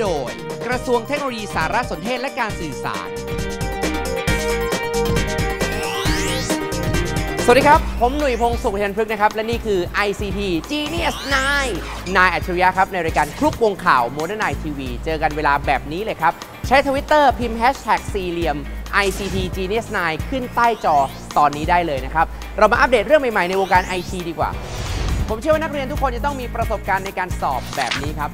โดย กระทรวงเทคโนโลยีสารสนเทศและการสื่อสาร สวัสดีครับ ผมหนุ่ยพงศ์สุขเทียนพฤกษ์นะครับ และนี่คือ ICT Genius 9นายอัจฉริยะครับ ในรายการคลุกวงข่าว Modern Night TV เจอกันเวลาแบบนี้เลยครับ ใช้ทวิตเตอร์พิมพ์ Hashtag สี่เหลี่ยม ICT Genius 9 ขึ้นใต้จอตอนนี้ได้เลยนะครับ เรามาอัปเดตเรื่องใหม่ ๆ ในวงการ IT ดีกว่า ผมเชื่อว่านักเรียนทุกคนจะต้องมีประสบการณ์ในการสอบแบบนี้ครับ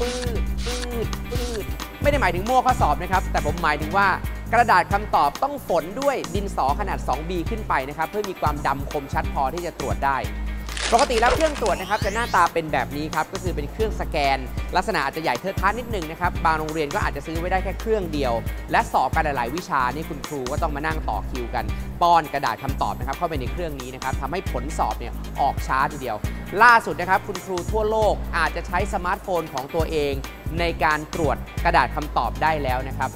ปืดปืดปืดไม่ได้หมายถึงมั่วข้อสอบนะครับ แต่ผมหมายถึงว่ากระดาษคำตอบต้องฝนด้วยดินสอขนาด 2B ขึ้นไปนะครับ เพื่อมีความดำคมชัดพอที่จะตรวจได้ ปกติแล้วเครื่องตรวจนะครับจะหน้าตาเป็นแบบนี้ครับก็คือเป็นเครื่องสแกน ลักษณะอาจจะใหญ่เทิดทัดนิดนึงนะครับบางโรงเรียนก็อาจจะซื้อไว้ได้แค่เครื่องเดียว และสอบกันหลายๆวิชานี่คุณครูก็ต้องมานั่งต่อคิวกัน ป้อนกระดาษคำตอบนะครับเข้าไปในเครื่องนี้นะครับทำให้ผลสอบเนี่ยออกช้าทีเดียว ล่าสุดนะครับคุณครูทั่วโลกอาจจะใช้สมาร์ทโฟนของตัวเอง ในการตรวจกระดาษคำตอบได้แล้วนะครับ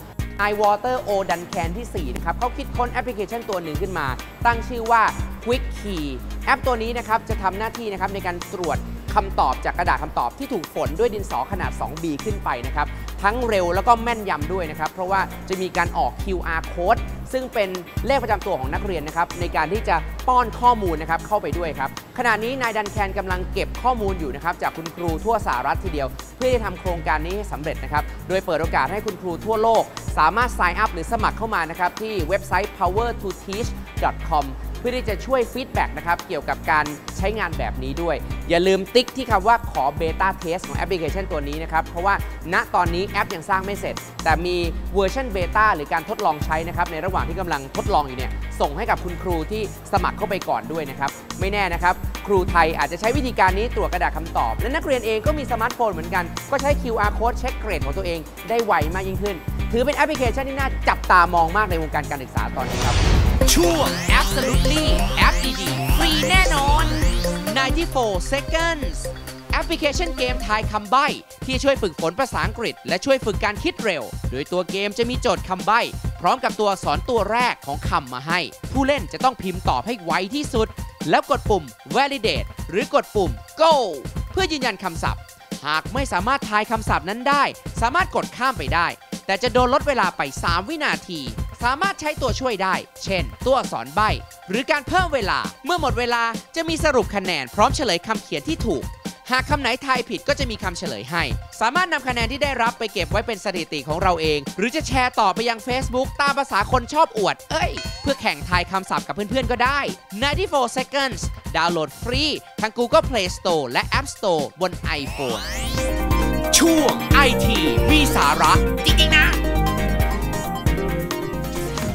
iWater O Duncan ที่ 4 นะครับเขาคิดค้นแอปพลิเคชันตัวหนึ่งขึ้นมา ตั้งชื่อว่า Quick Key แอปตัวนี้นะครับจะทำหน้าที่นะครับในการตรวจคำตอบจากกระดาษคำตอบที่ถูกฝนด้วยดินสอขนาด 2B ขึ้นไปนะครับ ทั้งเร็วแล้วก็แม่นยำด้วยนะครับ เพราะว่าจะมีการออก QR code ซึ่งเป็นเลขประจำตัวของนักเรียนนะครับ ในการที่จะป้อนข้อมูลนะครับเข้าไปด้วยครับ ขณะนี้นายดันแคนกำลังเก็บข้อมูลอยู่นะครับจากคุณครูทั่วสหรัฐทีเดียว เพื่อที่จะทำโครงการนี้ให้สำเร็จนะครับ โดยเปิดโอกาสให้คุณครูทั่วโลก สามารถ sign up หรือสมัครเข้ามานะครับที่เว็บไซต์ power2teach.com พื่อที่จะช่วยฟีดแบ็กนะครับเกี่ยวกับการใช้งานแบบนี้ด้วย อย่าลืมติ๊กที่คำว่าขอเบต้าเทสของแอปพลิเคชันตัวนี้นะครับ เพราะว่าณตอนนี้แอปยังสร้างไม่เสร็จ แต่มีเวอร์ชันเบต้าหรือการทดลองใช้นะครับ ในระหว่างที่กำลังทดลองอยู่เนี่ย ส่งให้กับคุณครูที่สมัครเข้าไปก่อนด้วยนะครับ ไม่แน่นะครับ ครูไทยอาจจะใช้วิธีการนี้ตรวจกระดาษคำตอบ และนักเรียนเองก็มีสมาร์ทโฟนเหมือนกัน ก็ใช้ QR code เช็คเกรดของตัวเองได้ไวมากยิ่งขึ้น ถือเป็นแอปพลิเคชันที่น่าจับตามองมากในวงการการศึกษาตอนนี้ครับ ช่วง Absolutely แอปดีๆฟรีแน่นอน 94 seconds แอปพลิเคชันเกมทายคำใบ้ ที่ช่วยฝึกฝนภาษาอังกฤษ และช่วยฝึกการคิดเร็ว โดยตัวเกมจะมีโจทย์คำใบ้ พร้อมกับตัวอักษรตัวแรกของคำมาให้ ผู้เล่นจะต้องพิมพ์ตอบให้ไวที่สุด แล้วกดปุ่ม validate หรือกดปุ่ม go เพื่อยืนยันคำศัพท์ หากไม่สามารถทายคำศัพท์นั้นได้ สามารถกดข้ามไปได้ แต่จะโดนลดเวลาไป 3 วินาที สามารถใช้ตัวช่วยได้ เช่น ตัวอักษรใบ้หรือการเพิ่มเวลา เมื่อหมดเวลาจะมีสรุปคะแนนพร้อมเฉลยคำเขียนที่ถูก หากคำไหนทายผิดก็จะมีคำเฉลยให้ สามารถนำคะแนนที่ได้รับไปเก็บไว้เป็นสถิติของเราเอง หรือจะแชร์ต่อไปยัง Facebook ตามภาษาคนชอบอวด เอ้ย เพื่อแข่งทายคำศัพท์กับเพื่อนๆก็ได้94 seconds ดาวน์โหลดฟรีทั้ง Google Play Store และ App Store บน iPhone ช่วง IT มีสาระ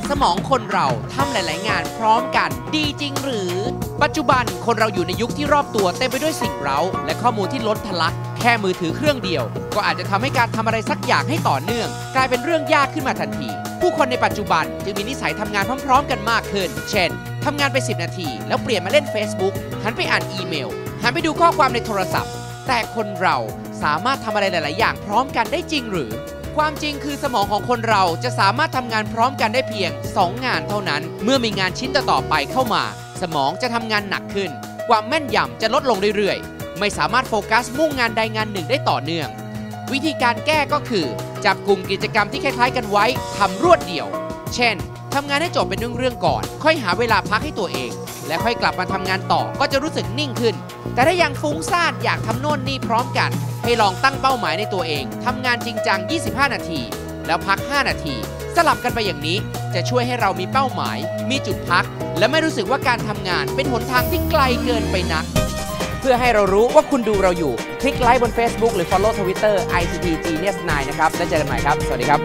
สมองคนเราทำหลาย ๆ งานพร้อมกัน ดีจริงหรือ ปัจจุบันคนเราอยู่ในยุคที่รอบตัวเต็มไปด้วยสิ่งเร้า และข้อมูลที่ล้นทะลัก แค่มือถือเครื่องเดียว ก็อาจจะทำให้การทำอะไรสักอย่างให้ต่อเนื่อง กลายเป็นเรื่องยากขึ้นมาทันที ผู้คนในปัจจุบันจึงมีนิสัยทำงานพร้อม ๆ กันมากขึ้น เช่นทำงานไป 10 นาที แล้วเปลี่ยนมาเล่น Facebook หันไปอ่านอีเมล หันไปดูข้อความในโทรศัพท์ แต่คนเราสามารถทำอะไรหลาย ๆ อย่างพร้อมกันได้จริงหรือ ความจริงคือสมองของคนเราจะสามารถทำงานพร้อมกันได้เพียง 2 งานเท่านั้น เมื่อมีงานชิ้นต่อๆไปเข้ามา สมองจะทำงานหนักขึ้น ความแม่นยำจะลดลงเรื่อยๆ ไม่สามารถโฟกัสมุ่งงานใดงานหนึ่งได้ต่อเนื่อง วิธีการแก้ก็คือ จับกลุ่มกิจกรรมที่คล้ายๆ กันไว้ทำรวดเดียว เช่น ทำงานให้จบเป็นเรื่องๆก่อน ค่อยหาเวลาพักให้ตัวเอง และค่อยกลับมาทำงานต่อก็จะรู้สึกนิ่งขึ้น แต่ถ้ายังฟุ้งซ่านอยากทำโน่นนี่พร้อมกัน ให้ลองตั้งเป้าหมายในตัวเองทำงานจริงจัง 25 นาที แล้วพัก 5 นาที สลับกันไปอย่างนี้จะช่วยให้เรามีเป้าหมาย มีจุดพัก และไม่รู้สึกว่าการทำงานเป็นหนทางที่ไกลเกินไปนัก เพื่อให้เรารู้ว่าคุณดูเราอยู่ คลิกไลค์บน Facebook หรือ Follow Twitter ICT Genius 9นะครับ แล้วเจอกันใหม่ครับ สวัสดีครับ